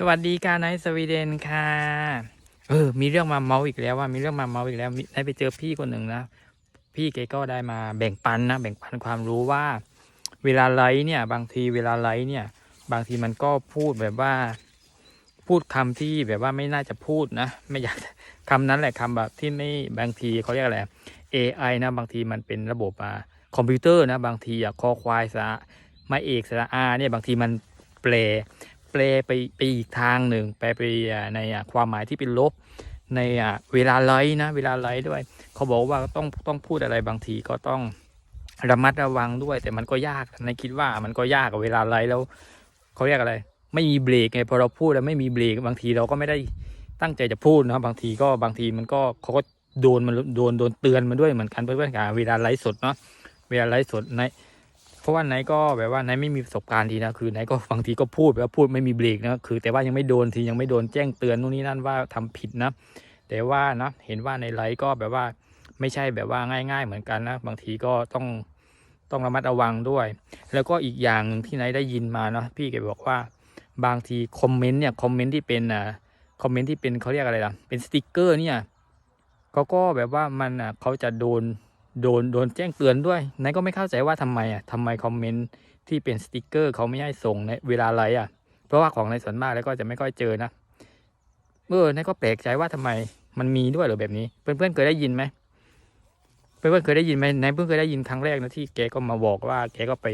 สวัสดีค่ะนายสวีเดนค่ะ เออ มีเรื่องมาเมาอีกแล้วว่ามีเรื่องมาเมาอีกแล้วได้ไปเจอพี่คนหนึ่งนะ พี่แกก็ได้มาแบ่งปันนะ แบ่งปันความรู้ว่า เวลาไลฟ์เนี่ย บางทีเวลาไลฟ์เนี่ย บางทีมันก็พูดแบบว่า พูดคำที่แบบว่าไม่น่าจะพูดนะ ไม่อยากคำนั้นแหละคำแบบที่ไม่บางทีเขาเรียกอะไร AI นะ บางทีมันเป็นระบบอ่าคอมพิวเตอร์นะ บางทีอะคอควายสะไม้เอกสระอาเนี่ยบางทีมันแปล แปลไปไปอีกทางหนึ่ง แปลไปในความหมายที่เป็นลบ ในเวลาไลฟ์นะเวลาไลฟ์ด้วย เขาบอกว่าต้องต้องพูดอะไรบางทีก็ต้องระมัดระวังด้วย แต่มันก็ยากในคิดว่ามันก็ยากกับเวลาไลฟ์แล้วเขาเรียกอะไร ไม่มีเบรกไงพอเราพูดแล้วไม่มีเบรกบางทีเราก็ไม่ได้ตั้งใจจะพูดนะบางทีก็บางทีมันก็เขาก็โดนมันโดนโดนเตือนมาด้วยเหมือนกันเพื่อนๆกันเวลาไลฟ์สดเนาะเวลาไลฟ์สดใน ราะว่าไนก็แบบว่าไนไม่มีประสบการณ์ดีนะคือไนก็บางทีก็พูดแบบว่าพูดไม่มีเบรกนะคือแต่ว่ายังไม่โดนทียังไม่โดนแจ้งเตือนนู่นนี่นั่นว่าทำผิดนะ แต่ว่านะเห็นว่าในไลฟ์ก็แบบว่าไม่ใช่แบบว่าง่าย ๆ เหมือนกันนะบางทีก็ต้องต้องระมัดระวังด้วย แล้วก็อีกอย่างหนึ่งที่ไนได้ยินมาเนาะพี่แกบอกว่าบางทีคอมเมนต์เนี่ยคอมเมนต์ที่เป็นอ่าคอมเมนต์ที่เป็นเขาเรียกอะไรล่ะเป็นสติกเกอร์เนี่ยเขาก็แบบว่ามันอะเขาจะโดน โดนโดนแจ้งเตือนด้วยนายก็ไม่เข้าใจว่าทำไมอะทำไมคอมเมนต์ที่เป็นสติกเกอร์เขาไม่ให้ส่งในเวลาไลฟ์อะ เพราะว่าของในส่วนมากแล้วก็จะไม่ค่อยเจอนะเออนายก็แปลกใจว่าทำไมมันมีด้วยหรือแบบนี้ เพื่อนๆเคยได้ยินไหมเพื่อนๆเคยได้ยินไหมนายเพิ่งเคยได้ยินครั้งแรกนะที่แกก็มาบอกว่า แกก็ไป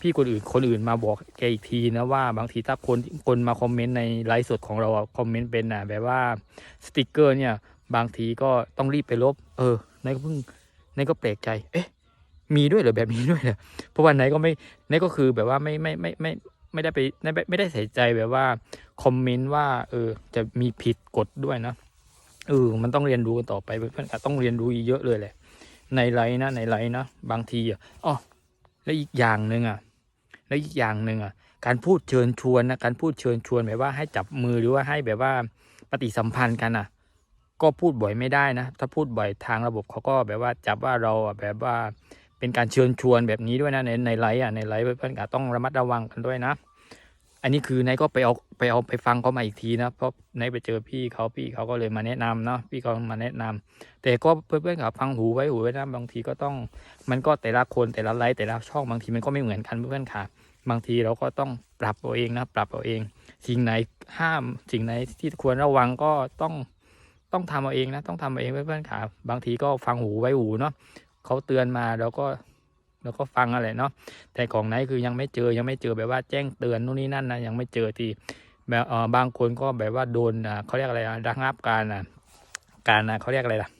พี่คนอื่นคนอื่นมาบอกแกอีกทีนะว่าบางทีถ้าคนคนมาคอมเมนต์ในไลฟ์สดของเราคอมเมนต์เป็นอะแบบว่าสติกเกอร์เนี่ยบางทีก็ต้องรีบไปลบ เออนายก็เพิ่ง นายก็แปลกใจ เอ๊ะ มีด้วยเหรอแบบนี้ด้วยเหรอเพราะว่านายก็ไม่นายก็คือแบบว่าไม่ไม่ไม่ไม่ไม่ได้ไปไม่ไม่ได้ใส่ใจแบบว่าคอมเมนต์ว่า เออ จะมีผิดกฎด้วยนะเออมันต้องเรียนรู้กันต่อไปเพื่อนๆอาจต้องเรียนรู้อีกเยอะเลยแหละ ในไลน์นะในไลน์นะบางทีอะอ๋อแล้วอีกอย่างหนึ่งอะ แล้วอีกอย่างหนึ่งอะ การพูดเชิญชวนนะการพูดเชิญชวนแบบว่าให้จับมือหรือว่าให้แบบว่าปฏิสัมพันธ์กันอะ ก็พูดบ่อยไม่ได้นะ ถ้าพูดบ่อยทางระบบเขาก็แบบว่าจับว่าเราแบบว่าเป็นการเชิญชวนแบบนี้ด้วยนะในในไลฟ์อะในไลฟ์เพื่อนๆต้องระมัดระวังกันด้วยนะ อันนี้คือนายก็ไปเอาไปเอาไปฟังเขามาอีกทีนะเพราะนายไปเจอพี่เขาพี่เขาก็เลยมาแนะนำเนาะพี่เขามาแนะนำแต่ก็เพื่อนๆกับฟังหูไว้หูไว้นะบางทีก็ต้องมันก็แต่ละคนแต่ละไลฟ์แต่ละช่องบางทีมันก็ไม่เหมือนกันเพื่อนๆค่ะบางทีเราก็ต้องปรับตัวเองนะปรับตัวเอง สิ่งไหนห้ามสิ่งไหนที่ควรระวังก็ต้อง ต้องทำเอาเองนะต้องทำเอาเองเพื่อนๆค่ะบางทีก็ฟังหูไว้หูเนาะเขาเตือนมาเราก็เราก็ฟังอะไรเนาะแต่ของไหนคือยังไม่เจอยังไม่เจอแบบว่าแจ้งเตือนนู่นนี่นั่นนะยังไม่เจอที่แบบบางคนก็แบบว่าโดนเขาเรียกอะไรอะระงับการอะการอะเขาเรียกอะไรล่ะ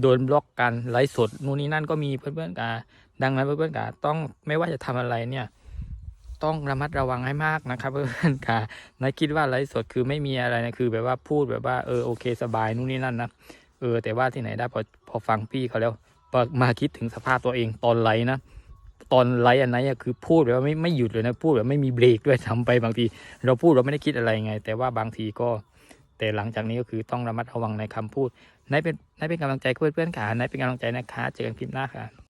โดนบล็อกการไลฟ์สดนู่นนี่นั่นก็มีเพื่อนๆกันดังนั้นเพื่อนๆกันต้องไม่ว่าจะทำอะไรเนี่ย ต้องระมัดระวังให้มากนะครับเพื่อนๆค่ะนายคิดว่าไลฟ์สดคือไม่มีอะไรนะคือแบบว่าพูดแบบว่าเออโอเคสบายนู่นนี่นั่นนะเออแต่ว่าที่ไหนได้พอพอฟังพี่เขาแล้วพอมาคิดถึงสภาพตัวเองตอนไลฟ์นะตอนไลฟ์อันนั้นคือพูดแบบว่าไม่ไม่หยุดเลยนะพูดแบบไม่มีเบรกด้วยทำไปบางที เราพูดเราไม่ได้คิดอะไรไง แต่ว่าบางทีก็ แต่หลังจากนี้ก็คือต้องระมัดระวังในคำพูดนายเป็นนายเป็นกำลังใจเพื่อนๆค่ะนายเป็นกำลังใจนะคะเจอกันคลิปหน้าค่ะ